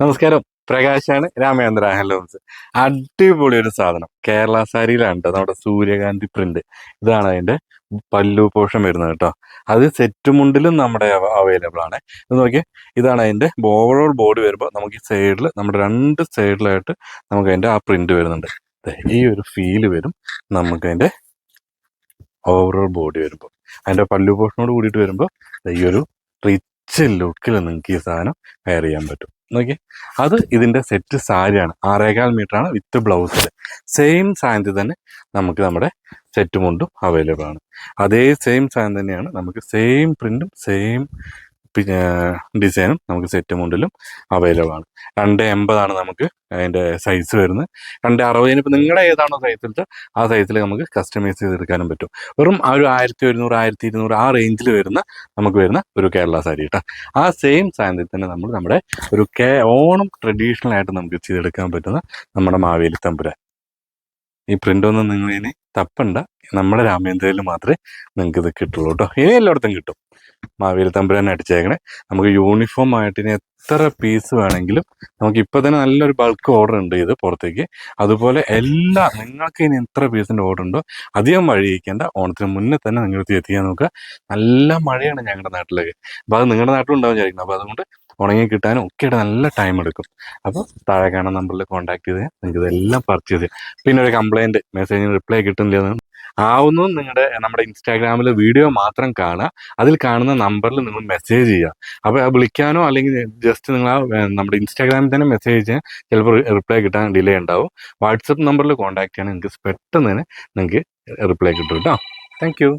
നമസ്കാരം. പ്രകാശാണ് രാമേന്ദ്ര ഹലോസ് അടിപൊളി ഒരു സാധനം. കേരള സാരിയിലാണ് ട്ടോ. നമ്മുടെ സൂര്യകാന്തി പ്രിന്റ് ഇതാണ് അതിന്റെ പല്ലു പോഷം വരുന്നത് കേട്ടോ അത് സെറ്റ് മുണ്ടിലും നമ്മുടെ അവൈലബിൾ ആണ്. ഇത് നോക്കിയാൽ ഇതാണ് അതിന്റെ ഓവറോൾ ബോഡി വരുമ്പോൾ നമുക്ക് ഈ സൈഡിൽ നമ്മുടെ രണ്ട് സൈഡിലായിട്ട് നമുക്ക് അതിന്റെ ആ പ്രിന്റ് വരുന്നുണ്ട്. ഈ ഒരു ഫീൽ വരും. നമുക്ക് അതിന്റെ ഓവറോൾ ബോഡി വരുമ്പോൾ അതിന്റെ പല്ലു പോഷനോട് കൂടിയിട്ട് വരുമ്പോൾ ഈ ഒരു റിച്ച് ലുക്കിൽ നിങ്ങൾക്ക് ഈ സാധനം വെയർ ചെയ്യാൻ പറ്റും. നോക്കി അത് ഇതിന്റെ സെറ്റ് സാരിയാണ്. ആറേകാൽ ആണ് വിത്ത് ബ്ലൗസിൽ സെയിം സാൻഡ് തന്നെ നമുക്ക് നമ്മുടെ സെറ്റ് മുണ്ടും അവൈലബിൾ ആണ്. അതേ സെയിം സാൻഡ് തന്നെയാണ് നമുക്ക് സെയിം പ്രിന്റും സെയിം പിന്നെ ഡിസൈനും നമുക്ക് സെറ്റ് മുണ്ടിലും അവൈലബിൾ ആണ്. രണ്ട് എൺപതാണ് നമുക്ക് അതിന്റെ സൈസ് വരുന്നത്. രണ്ട് അറുപതിന് ഇപ്പം നിങ്ങളുടെ ഏതാണോ സൈസിലത്തെ ആ സൈസിൽ നമുക്ക് കസ്റ്റമൈസ് ചെയ്തെടുക്കാനും പറ്റും. വെറും ആ ഒരു ആയിരത്തി ഒരുന്നൂറ് ആയിരത്തി ഇരുന്നൂറ് ആ റേഞ്ചിൽ വരുന്ന നമുക്ക് വരുന്ന ഒരു കേരള സാരി കേട്ടോ ആ സെയിം സാധനത്തിൽ തന്നെ നമ്മൾ നമ്മുടെ ഒരു കേ ഓണം ട്രഡീഷണൽ ആയിട്ട് നമുക്ക് ചെയ്തെടുക്കാൻ പറ്റുന്ന നമ്മുടെ മാവേലി തമ്പുരാൻ. ഈ പ്രിന്റ് ഒന്നും നിങ്ങൾ ഇനി തപ്പണ്ട. നമ്മുടെ രാമേന്ദ്രയിൽ മാത്രമേ നിങ്ങൾക്ക് ഇത് കിട്ടുള്ളൂ കേട്ടോ ഇനി എല്ലായിടത്തും കിട്ടും. മാവേലി തമ്പുരാൻ അടിച്ചേക്കണേ. നമുക്ക് യൂണിഫോം ആയിട്ട് ഇനി എത്ര പീസ് വേണമെങ്കിലും നമുക്ക് ഇപ്പൊ തന്നെ നല്ലൊരു ബൾക്ക് ഓർഡർ ഉണ്ട് ഇത് പുറത്തേക്ക്. അതുപോലെ എല്ലാ നിങ്ങൾക്ക് ഇനി എത്ര പീസിന്റെ ഓർഡർ ഉണ്ടോ അധികം വഴിയിക്കേണ്ട. ഓണത്തിന് മുന്നേ തന്നെ നിങ്ങൾക്ക് എത്തിക്കാൻ നോക്കുക. നല്ല മഴയാണ് ഞങ്ങളുടെ നാട്ടിലേക്ക്. അപ്പോൾ അത് നിങ്ങളുടെ നാട്ടിലുണ്ടാവും വിചാരിക്കുന്നത് അപ്പോൾ അപ്പൊ അതുകൊണ്ട് ഉണങ്ങി കിട്ടാനും ഒക്കെ നല്ല ടൈം എടുക്കും. അപ്പോൾ താഴെ കാണാൻ നമ്പറിൽ കോൺടാക്ട് ചെയ്ത് നിങ്ങൾക്ക് ഇതെല്ലാം പർച്ചേസ് ചെയ്യാം. പിന്നെ ഒരു കംപ്ലൈന്റ് മെസ്സേജിന് റിപ്ലൈ കിട്ടുന്നില്ല ആവുന്നു. നിങ്ങളുടെ നമ്മുടെ ഇൻസ്റ്റാഗ്രാമിൽ വീഡിയോ മാത്രം കാണുക. അതിൽ കാണുന്ന നമ്പറിൽ നിങ്ങൾ മെസ്സേജ് ചെയ്യുക. അപ്പോൾ വിളിക്കാനോ അല്ലെങ്കിൽ ജസ്റ്റ് നിങ്ങൾ നമ്മുടെ ഇൻസ്റ്റാഗ്രാമിൽ തന്നെ മെസ്സേജ് ചെയ്യാൻ ചിലപ്പോൾ റിപ്ലൈ കിട്ടാൻ ഡിലേ ഉണ്ടാവും. വാട്സപ്പ് നമ്പറിൽ കോൺടാക്ട് ചെയ്യണം നിങ്ങൾക്ക് പെട്ടെന്ന് തന്നെ നിങ്ങൾക്ക് റിപ്ലൈ കിട്ടും കേട്ടോ താങ്ക്